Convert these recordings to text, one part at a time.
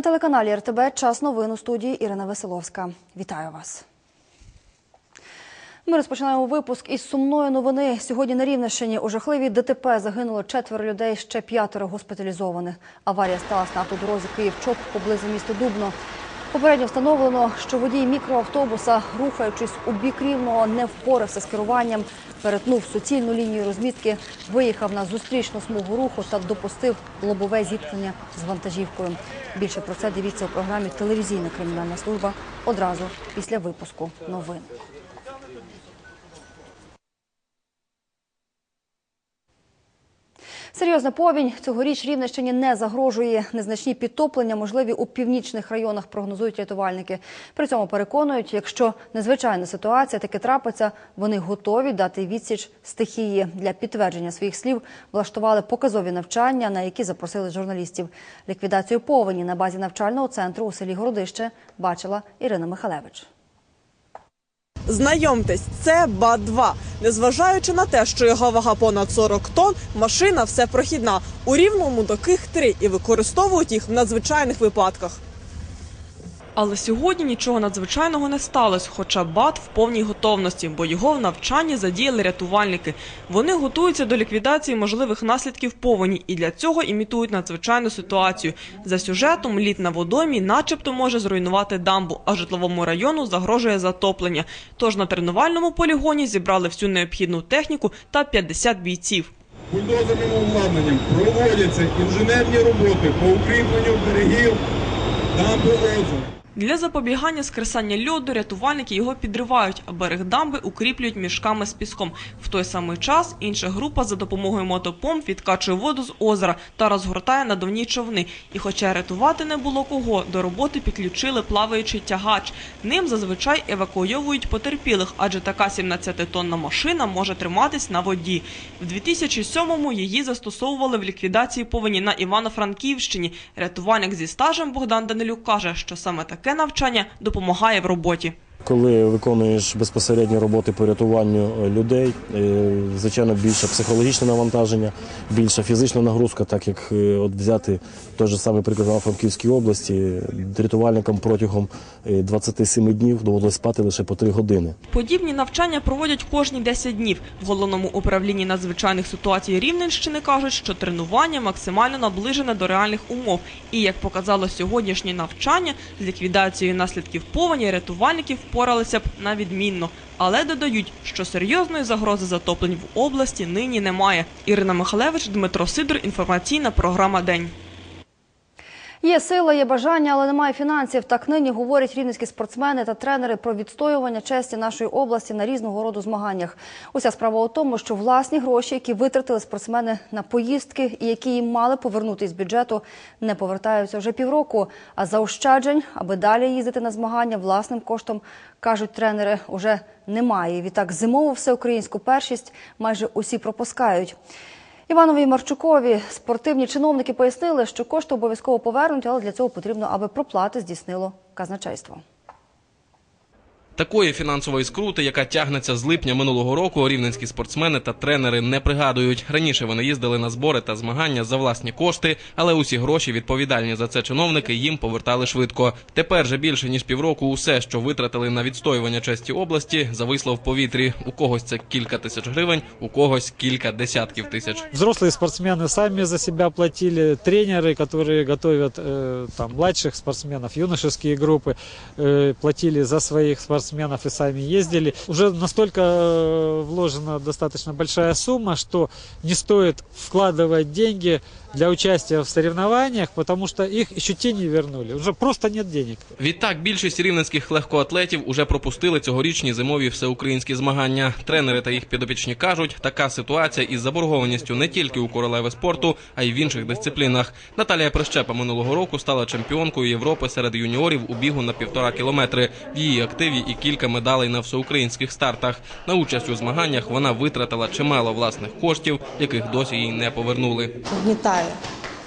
На телеканалі РТБ час новин у студії Ірина Веселовська. Вітаю вас. Ми розпочинаємо випуск із сумної новини. Сьогодні на Рівненщині у жахливій ДТП загинуло четверо людей, ще п'ятеро госпіталізованих. Аварія сталася на автодорозі Київ-Чоп поблизу міста Дубно. Попередньо встановлено, що водій мікроавтобуса, рухаючись у бік рівного, не впорався з керуванням, перетнув суцільну лінію розмітки, виїхав на зустрічну смугу руху та допустив лобове зіткнення з вантажівкою. Більше про це дивіться у програмі Телевізійна кримінальна служба одразу після випуску новин. Серйозна повінь цьогоріч Рівненщині не загрожує. Незначні підтоплення можливі у північних районах, прогнозують рятувальники. При цьому переконують, якщо незвичайна ситуація таки трапиться, вони готові дати відсіч стихії. Для підтвердження своїх слів влаштували показові навчання, на які запросили журналістів. Ліквідацію повені на базі навчального центру у селі Городище бачила Ірина Михалевич. Знайомтесь, це БА-2. Незважаючи на те, що його вага понад 40 тонн, машина все прохідна. У рівному таких три і використовують їх в надзвичайних випадках. Але сьогодні нічого надзвичайного не сталося, хоча БАТ в повній готовності, бо його в навчанні задіяли рятувальники. Вони готуються до ліквідації можливих наслідків повені і для цього імітують надзвичайну ситуацію. За сюжетом лід на водоймі начебто може зруйнувати дамбу, а житловому району загрожує затоплення. Тож на тренувальному полігоні зібрали всю необхідну техніку та 50 бійців. Бульдозерним обладнанням проводяться інженерні роботи по укріпленню берегів дамби озера. Для запобігання скресання льоду рятувальники його підривають, а берег дамби укріплюють мішками з піском. В той самий час інша група за допомогою мотопомп відкачує воду з озера та розгортає надувні човни. І хоча рятувати не було кого, до роботи підключили плаваючий тягач. Ним зазвичай евакуйовують потерпілих, адже така 17-тонна машина може триматись на воді. В 2007-му її застосовували в ліквідації повені на Івано-Франківщині. Рятувальник зі стажем Богдан Данилюк каже, що саме таке навчання допомагає в роботі. Коли виконуєш безпосередньо роботи по рятуванню е, людей, е, звичайно, більше психологічне навантаження, більша фізична нагрузка, так як е, от взяти той же самий приклад на Франківській області, рятувальникам протягом е, 27 днів доводилось спати лише по 3 години. Подібні навчання проводять кожні 10 днів. В головному управлінні надзвичайних ситуацій Рівненщини кажуть, що тренування максимально наближене до реальних умов. І як показало сьогоднішнє навчання, з ліквідацією наслідків повені рятувальники впоралися б на відмінно. Але додають, що серйозної загрози затоплень в області нині немає. Ірина Михалевич, Дмитро Сидор. Інформаційна програма День. Є сила, є бажання, але немає фінансів. Так нині говорять рівненські спортсмени та тренери про відстоювання честі нашої області на різного роду змаганнях. Уся справа у тому, що власні гроші, які витратили спортсмени на поїздки і які їм мали повернути з бюджету, не повертаються вже півроку. А заощаджень, аби далі їздити на змагання власним коштом, кажуть тренери, уже немає. Відтак зимову всеукраїнську першість майже усі пропускають. Іванові Марчукові спортивні чиновники пояснили, що кошти обов'язково повернуть, але для цього потрібно, аби проплати здійснило казначейство. Такої фінансової скрути, яка тягнеться з липня минулого року, рівненські спортсмени та тренери не пригадують. Раніше вони їздили на збори та змагання за власні кошти, але усі гроші відповідальні за це чиновники їм повертали швидко. Тепер же більше ніж півроку усе, що витратили на відстоювання честі області, зависло в повітрі. У когось це кілька тисяч гривень, у когось кілька десятків тисяч. Взрослые спортсмены сами за себя платили, тренеры, которые готовят э, там младших спортсменов, юношеские группы, э, платили за своих спортсменов и сами ездили. Уже настолько э, вложена достаточно большая сумма, что не стоит вкладывать деньги для участия в соревнованиях, потому что их еще те не вернули. Уже просто нет денег. Відтак, більшість рівненських легкоатлетів уже пропустили цьогорічні зимові всеукраїнські змагання. Тренери та їх підопічні кажуть, така ситуація із заборгованістю не тільки у королеви спорту, а й в інших дисциплінах. Наталія Прищепа минулого року стала чемпіонкою Європи серед юніорів у бігу на півтора кілометри. В її активі і кілька медалей на всеукраїнських стартах. На участь у змаганнях вона витратила чимало власних коштів, яких досі їй не повернули. гнітає.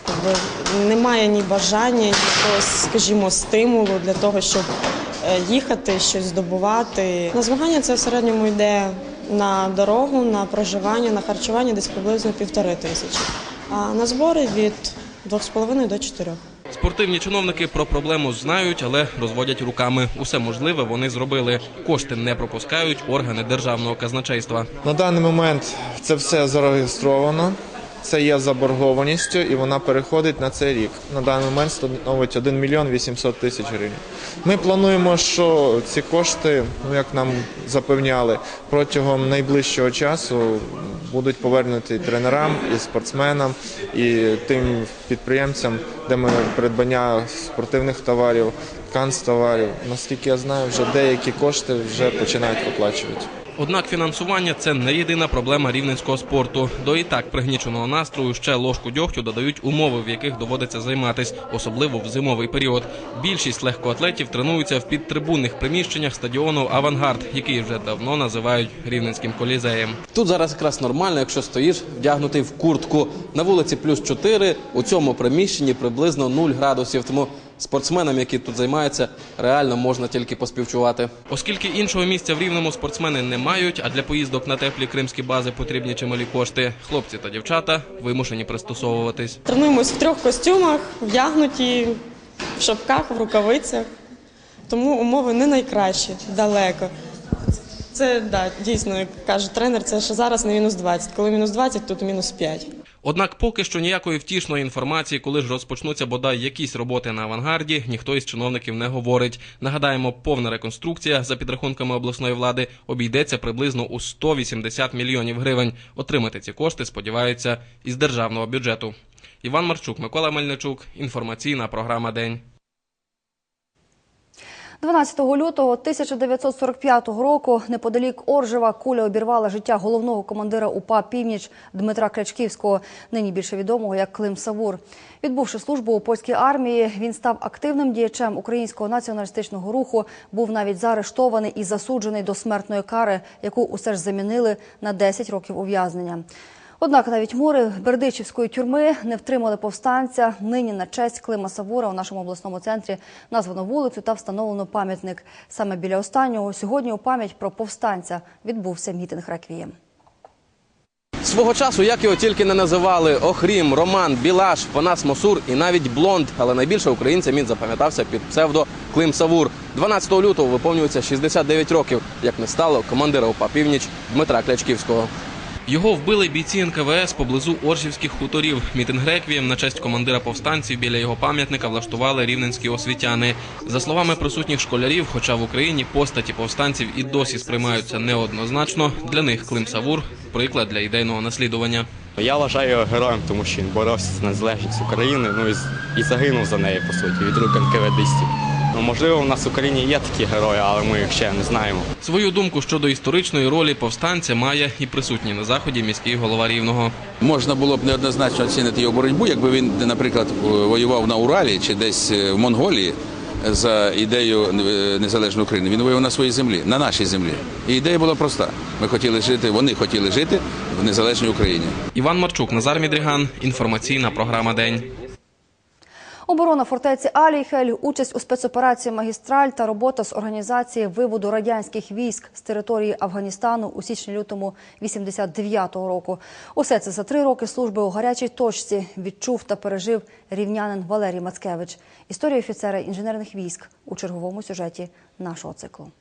Якби немає ні бажання, ні якогось, скажімо, стимулу для того, щоб е, їхати, щось здобувати. На змагання це в середньому йде на дорогу, на проживання, на харчування десь приблизно півтори тисячі. А на збори від 2,5 до 4. Спортивні чиновники про проблему знають, але розводять руками. Усе можливе вони зробили. Кошти не пропускають органи державного казначейства. На даний момент це все зареєстровано. Це є заборгованістю, і вона переходить на цей рік. На даний момент становить 1 мільйон 800 тисяч гривень. Ми плануємо, що ці кошти, ну як нам запевняли, протягом найближчого часу будуть повернуті тренерам і спортсменам, і тим підприємцям, де ми придбання спортивних товарів, канцтоварів. Наскільки я знаю, вже деякі кошти вже починають виплачувати. Однак фінансування це не єдина проблема рівненського спорту. До і так пригніченого настрою ще ложку дьогтю додають умови, в яких доводиться займатись, особливо в зимовий період. Більшість легкоатлетів тренуються в підтрибунних приміщеннях стадіону Авангард, який вже давно називають рівненським колізеєм. Тут зараз якраз нормально, якщо стоїш вдягнутий в куртку. На вулиці плюс 4, у цьому приміщенні приблизно 0 градусів. Тому спортсменам, які тут займаються, реально можна тільки поспівчувати. Оскільки іншого місця в рівному спортсмени не мають, а для поїздок на теплі кримські бази потрібні чималі кошти. Хлопці та дівчата вимушені пристосовуватись. Тренуємось в трьох костюмах, вдягнуті в шапках, в рукавицях. Тому умови не найкращі, далеко. Це да, дійсно, як каже тренер, це ще зараз на мінус 20. Коли мінус 20, тут мінус 5. Однак поки що ніякої втішної інформації, коли ж розпочнуться бодай якісь роботи на авангарді, ніхто із чиновників не говорить. Нагадаємо, повна реконструкція за підрахунками обласної влади обійдеться приблизно у 180 мільйонів гривень. Отримати ці кошти сподіваються із державного бюджету. Іван Марчук, Микола Мельничук. Інформаційна програма День. 12 лютого 1945 року неподалік Оржева куля обірвала життя головного командира УПА «Північ» Дмитра Крячківського, нині більше відомого як Клим Савур. Відбувши службу у польській армії, він став активним діячем українського націоналістичного руху, був навіть заарештований і засуджений до смертної кари, яку усе ж замінили на 10 років ув'язнення. Однак навіть мури Бердичівської тюрми не втримали повстанця. Нині на честь Клима Савура у нашому обласному центрі названо вулицю та встановлено пам'ятник. Саме біля останнього сьогодні у пам'ять про повстанця відбувся мітинг реквієм. Свого часу, як його тільки не називали Охрім, Роман, Білаш, Панас Мосур і навіть Блонд. Але найбільше українцям він запам'ятався під псевдо Клим Савур. 12 лютого виповнюється 69 років, як не стало командира УПА «Північ» Дмитра Клячківського. Його вбили бійці НКВС поблизу Оршівських хуторів. Мітинг реквієм на честь командира повстанців біля його пам'ятника влаштували рівненські освітяни. За словами присутніх школярів, хоча в Україні постаті повстанців і досі сприймаються неоднозначно, для них Клим Савур приклад для ідейного наслідування. Я вважаю його героєм, тому що він боровся за незалежність України, ну і, загинув за неї, по суті, від рук НКВДистів. Ну, можливо, у нас в Україні є такі герої, але ми їх ще не знаємо. Свою думку щодо історичної ролі повстанця має і присутній на заході міський голова рівного. Можна було б неоднозначно оцінити його боротьбу, якби він, наприклад, воював на Уралі чи десь е, в Монголії за ідею е, незалежної України. Він воював на своїй землі, на нашій землі. І ідея була проста. Ми хотіли жити, вони хотіли жити в незалежній Україні. Іван Марчук, Назар Мідріган. Інформаційна програма День. Оборона фортеці Аліхель, участь у спецоперації Магістраль та робота з організації виводу радянських військ з території Афганістану у січні-лютому 89-го року. Усе це за три роки служби у гарячій точці відчув та пережив рівнянин Валерій Мацкевич. Історія офіцера інженерних військ у черговому сюжеті нашого циклу.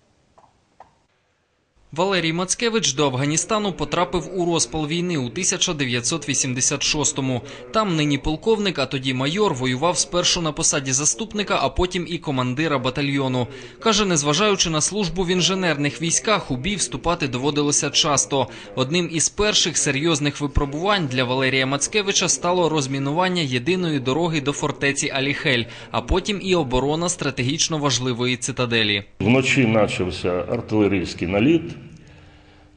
Валерій Мацкевич до Афганістану потрапив у розпал війни у 1986-му. Там нині полковник, а тоді майор, воював спершу на посаді заступника, а потім і командира батальйону. Каже, незважаючи на службу в інженерних військах, у бій вступати доводилося часто. Одним із перших серйозних випробувань для Валерія Мацкевича стало розмінування єдиної дороги до фортеці Аліхель, а потім і оборона стратегічно важливої цитаделі. Вночі почався артилерійський наліт.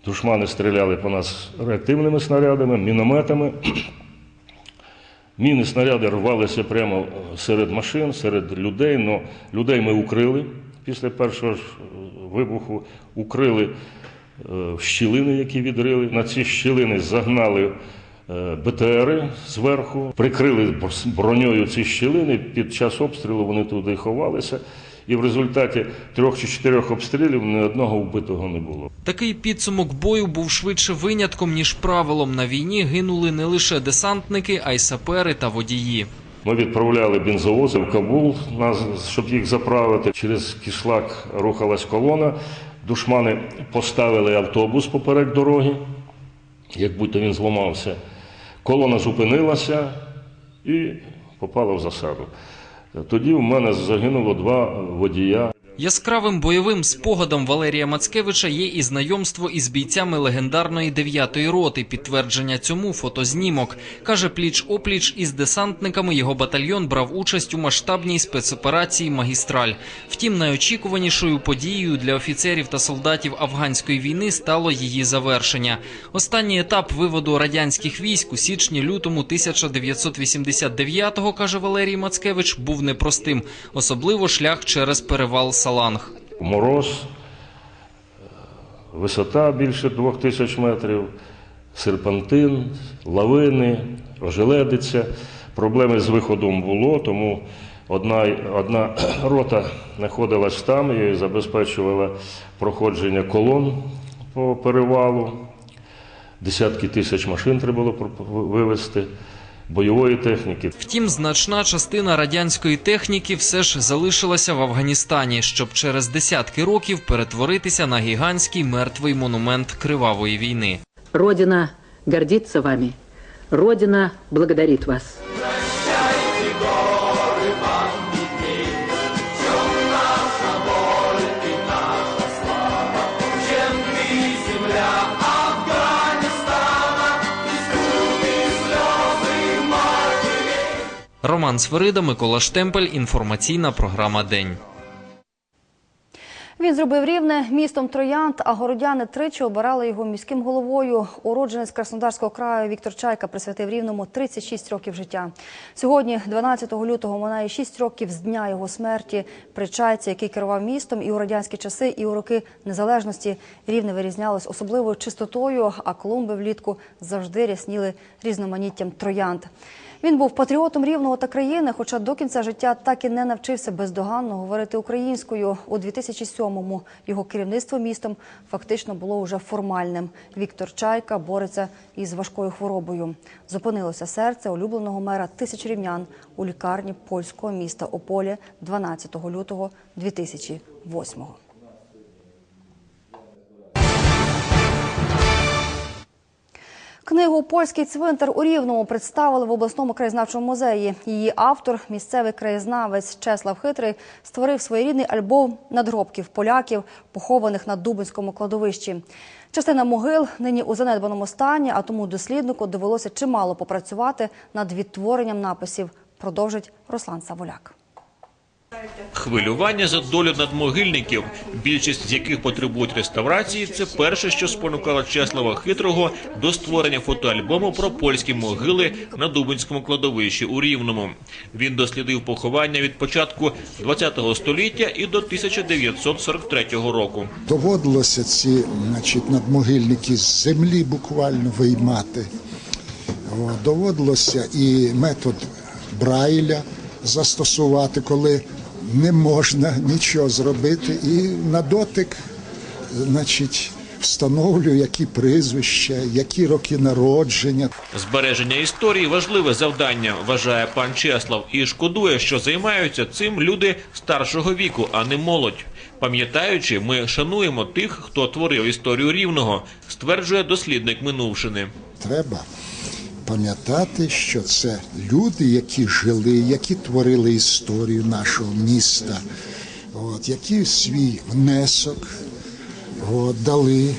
Душмани стріляли по нас реактивними снарядами, мінометами. Міни снаряди рвалися прямо серед машин, серед людей. Но людей ми укрили після першого ж вибуху, укрили е, щілини, які відрили. На ці щілини загнали е, БТРи зверху, прикрили броньою ці щілини. Під час обстрілу вони туди ховалися. І в результаті трьох чи чотирьох обстрілів ні одного вбитого не було. Такий підсумок бою був швидше винятком, ніж правилом. На війні гинули не лише десантники, а й сапери та водії. Ми відправляли бензовози в Кабул, щоб їх заправити. Через кишлак рухалась колона. Душмани поставили автобус поперек дороги, як будто він зламався. Колона зупинилася і попала в засаду. Тоді в мене загинуло два водія. Яскравим бойовим спогадом Валерія Мацкевича є і знайомство із бійцями легендарної 9-ї роти. Підтвердження цьому фотознімок. Каже, пліч-опліч із десантниками його батальйон брав участь у масштабній спецоперації «Магістраль». Втім, найочікуванішою подією для офіцерів та солдатів афганської війни стало її завершення. Останній етап виводу радянських військ у січні-лютому 1989-го, каже Валерій Мацкевич, був непростим, особливо шлях через перевал Саланг. Мороз, висота більше двох тисяч метрів, серпантин, лавини, ожеледиця. Проблеми з виходом було, тому одна, одна рота знаходилась там і забезпечувала проходження колон по перевалу. Десятки тисяч машин треба було вивезти, бойової техніки. Втім, значна частина радянської техніки все ж залишилася в Афганістані, щоб через десятки років перетворитися на гігантський мертвий монумент кривавої війни. Родина гордиться вами. Родина благодарить вас. Роман Сверида, Микола Штемпель. Інформаційна програма День. Він зробив рівне містом Троянд, а городяни тричі обирали його міським головою. Уродженець Краснодарського краю Віктор Чайка присвятив рівному 36 років життя. Сьогодні, 12 лютого, минає 6 років з дня його смерті. При Чайці, який керував містом і у радянські часи, і у роки незалежності, рівне вирізнялось особливою чистотою, а клумби влітку завжди рясніли різноманіттям троянд. Він був патріотом рівного та країни, хоча до кінця життя так і не навчився бездоганно говорити українською. У 2007-му його керівництво містом фактично було уже формальним. Віктор Чайка бореться із важкою хворобою. Зупинилося серце улюбленого мера тисяч рівнян у лікарні польського міста Ополі 12 лютого 2008-го. Книгу Польський цвинтар у Рівному представили в обласному краєзнавчому музеї. Її автор, місцевий краєзнавець Чеслав Хитрий, створив своєрідний альбом надгробків поляків, похованих на Дубинському кладовищі. Частина могил нині у занедбаному стані, а тому досліднику довелося чимало попрацювати над відтворенням написів. Продовжить Руслан Саволяк. Хвилювання за долю надмогильників, більшість з яких потребують реставрації, це перше, що спонукало Чеслава Хитрого до створення фотоальбому про польські могили на Дубинському кладовищі у Рівному. Він дослідив поховання від початку ХХ століття і до 1943 року. Доводилося ці значить, надмогильники з землі буквально виймати. Доводилося і метод Брайля застосувати, коли не можна нічого зробити, і на дотик значить, встановлюю, які прізвища, які роки народження. Збереження історії важливе завдання, вважає пан Чеслав, і шкодує, що займаються цим люди старшого віку, а не молодь. Пам'ятаючи, ми шануємо тих, хто творив історію рівного, стверджує дослідник минувшини. Треба пам'ятати, що це люди, які жили, які творили історію нашого міста, от, які свій внесок от, дали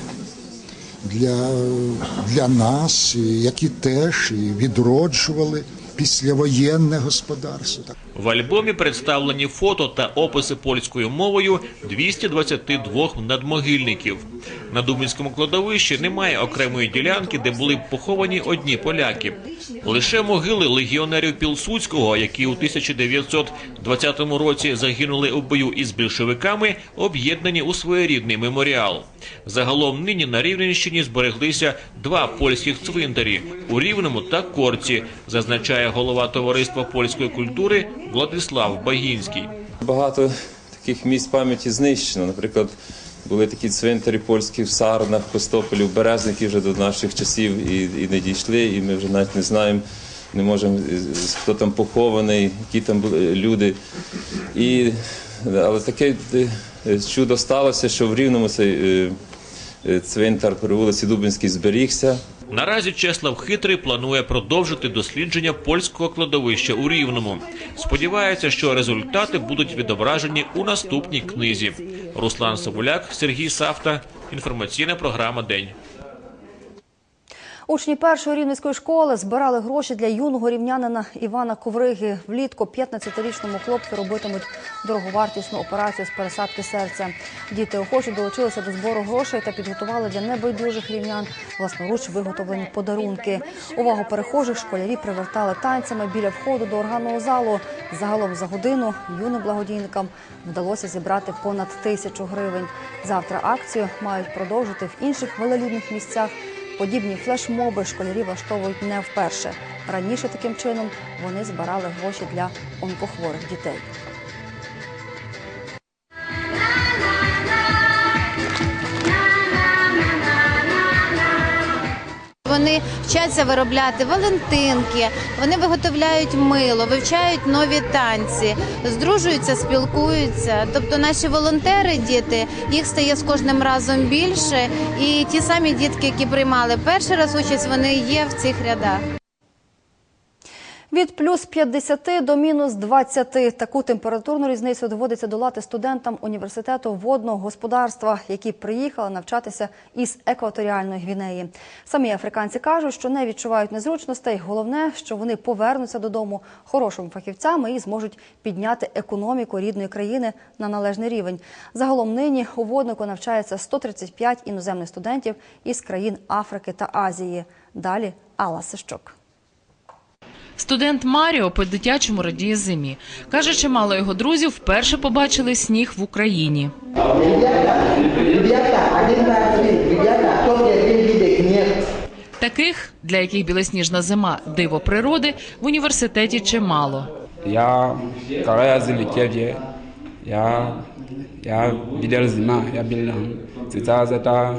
для, для нас, які теж і відроджували післявоєнне господарство. В альбомі представлені фото та описи польською мовою 222 надмогильників. На Дубинському кладовищі немає окремої ділянки, де були б поховані одні поляки. Лише могили легіонерів Пілсудського, які у 1920 році загинули у бою із більшовиками, об'єднані у своєрідний меморіал. Загалом нині на Рівненщині збереглися два польських цвинтарі у Рівному та Корці, зазначає голова товариства польської культури Владислав Багінський. Багато таких місць пам'яті знищено. Наприклад, були такі цвинтарі польські в Сарнах, Костополі, в Березники вже до наших часів і, і не дійшли, і ми вже навіть не знаємо, не можемо, з- хто там похований, які там були люди. І, але таке е, чудо сталося, що в Рівному цей е, е, цвинтар при вулиці Дубинській зберігся. Наразі Чеслав Хитрий планує продовжити дослідження польського кладовища у Рівному. Сподівається, що результати будуть відображені у наступній книзі. Руслан Соболяк, Сергій Савта. Інформаційна програма День. Учні першої рівненської школи збирали гроші для юного рівнянина Івана Ковриги. Влітку 15-річному хлопцю робитимуть дороговартісну операцію з пересадки серця. Діти охоче долучилися до збору грошей та підготували для небайдужих рівнян власноруч виготовлені подарунки. Увагу перехожих школярі привертали танцями біля входу до органного залу. Загалом за годину юним благодійникам вдалося зібрати понад тисячу гривень. Завтра акцію мають продовжити в інших велелюдних місцях. Подібні флешмоби школярі влаштовують не вперше. Раніше таким чином вони збирали гроші для онкохворих дітей. Вони вчаться виробляти валентинки, вони виготовляють мило, вивчають нові танці, здружуються, спілкуються. Тобто наші волонтери, діти, їх стає з кожним разом більше. І ті самі дітки, які приймали перший раз участь, вони є в цих рядах. Від плюс 50 до мінус 20. Таку температурну різницю доводиться долати студентам університету водного господарства, які приїхали навчатися із екваторіальної Гвінеї. Самі африканці кажуть, що не відчувають незручностей. Головне, що вони повернуться додому хорошими фахівцями і зможуть підняти економіку рідної країни на належний рівень. Загалом нині у воднику навчається 135 іноземних студентів із країн Африки та Азії. Далі Алла Сищук. Студент Маріо по-дитячому радіє зимі. Каже, чимало його друзів вперше побачили сніг в Україні. Таких, для яких білосніжна зима диво природи, в університеті чимало. Я, я залетел, я, я видел зима, я был сейчас это,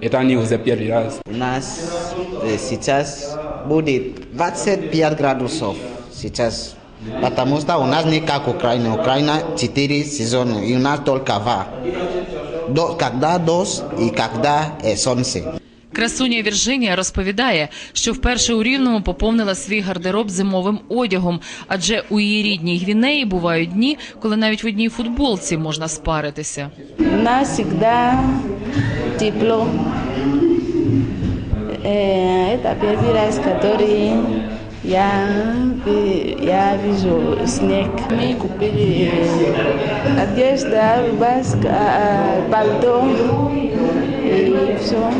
это не уже первый раз. У нас э, сейчас будет 25 градусов сейчас. Потому что у нас не как Украина. Украина 4 сезона, и у нас только два. До- когда дождь и когда э, солнце. Красуня Віржинія розповідає, що вперше у Рівному поповнила свій гардероб зимовим одягом, адже у її рідній Гвінеї бувають дні, коли навіть в одній футболці можна спаритися. У нас всегда тепло. Э, Это первый раз, который я, ви- я вижу снег. Мы купили э, одежда, рубашка, э, пальто и все.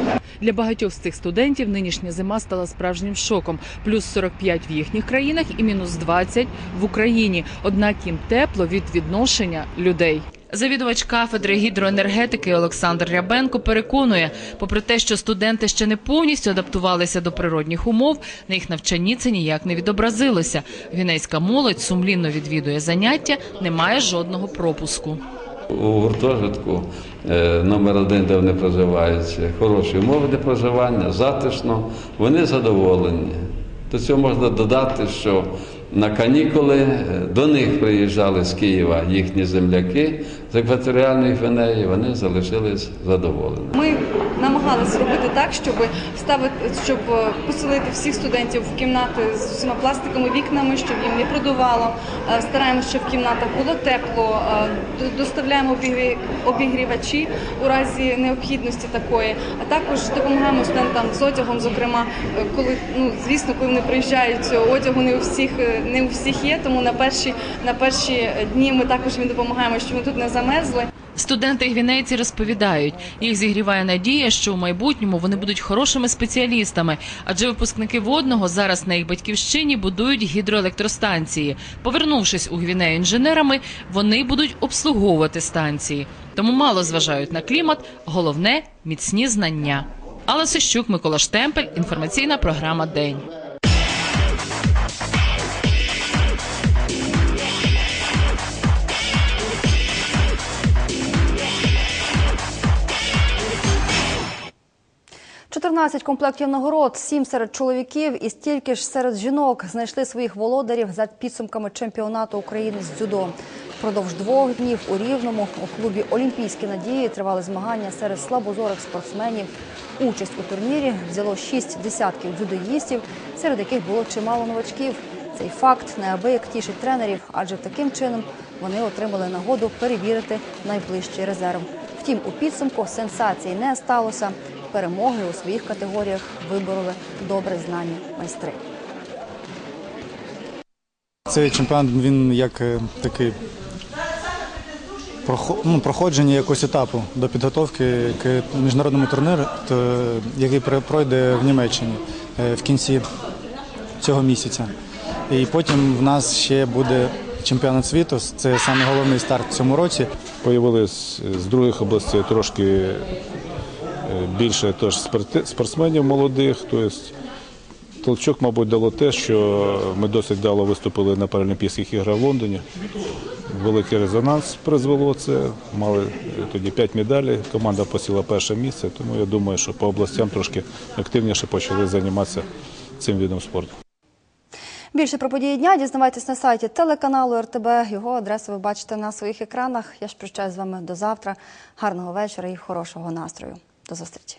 Для багатьох з цих студентів нинішня зима стала справжнім шоком. Плюс 45 в їхніх країнах і мінус 20 в Україні. Однак їм тепло від відношення людей. Завідувач кафедри гідроенергетики Олександр Рябенко переконує, попри те, що студенти ще не повністю адаптувалися до природних умов, на їх навчанні це ніяк не відобразилося. Гвінейська молодь сумлінно відвідує заняття, не має жодного пропуску. У гуртожитку е, номер один, де вони проживають, хороші умови для проживання, затишно, вони задоволені. До цього можна додати, що на канікули е, до них приїжджали з Києва їхні земляки з екваторіальної Гвинеї, вони залишились задоволені. Ми намагалися зробити так, щоб ставити, щоб е, поселити всіх студентів в кімнати з усіма пластиковими вікнами, щоб їм не продувало. Е, Стараємося, щоб в кімнатах було тепло. е, Доставляємо обігрівачі у разі необхідності такої. А також допомагаємо студентам з одягом. Зокрема, коли ну звісно, коли вони приїжджають, одягу не у всіх не у всіх є. Тому на перші на перші дні ми також їм допомагаємо, щоб вони тут не замерзли. Студенти гвінейці розповідають, їх зігріває надія, що у майбутньому вони будуть хорошими спеціалістами, адже випускники водного зараз на їх батьківщині будують гідроелектростанції. Повернувшись у Гвінею інженерами, вони будуть обслуговувати станції. Тому мало зважають на клімат, головне міцні знання. Алла Сищук, Микола Штемпель, інформаційна програма День. 13 комплектів нагород, 7 серед чоловіків і стільки ж серед жінок знайшли своїх володарів за підсумками чемпіонату України з дзюдо. Впродовж двох днів у Рівному у клубі Олімпійські надії тривали змагання серед слабозорих спортсменів. Участь у турнірі взяло шість десятків дзюдоїстів, серед яких було чимало новачків. Цей факт неабияк тішить тренерів, адже таким чином вони отримали нагоду перевірити найближчий резерв. Втім, у підсумку сенсації не сталося. Перемоги у своїх категоріях вибороли добре знані майстри. Цей чемпіонат він як е, такий ну, проходження якогось етапу до підготовки к міжнародному турніру, який пройде в Німеччині е, в кінці цього місяця. І потім в нас ще буде чемпіонат світу. Це саме головний старт в цьому році. Появились з других областей трошки е, більше теж спортсменів молодих. Тобто толчок, мабуть, дало те, що ми досить вдало виступили на Паралімпійських іграх в Лондоні. Великий резонанс призвело це. Мали тоді 5 медалей. Команда посіла перше місце, тому я думаю, що по областям трошки активніше почали займатися цим видом спорту. Більше про події дня дізнавайтесь на сайті телеканалу РТБ. Його адресу ви бачите на своїх екранах. Я ж прощаюсь з вами до завтра. Гарного вечора і хорошого настрою. До зустрічі.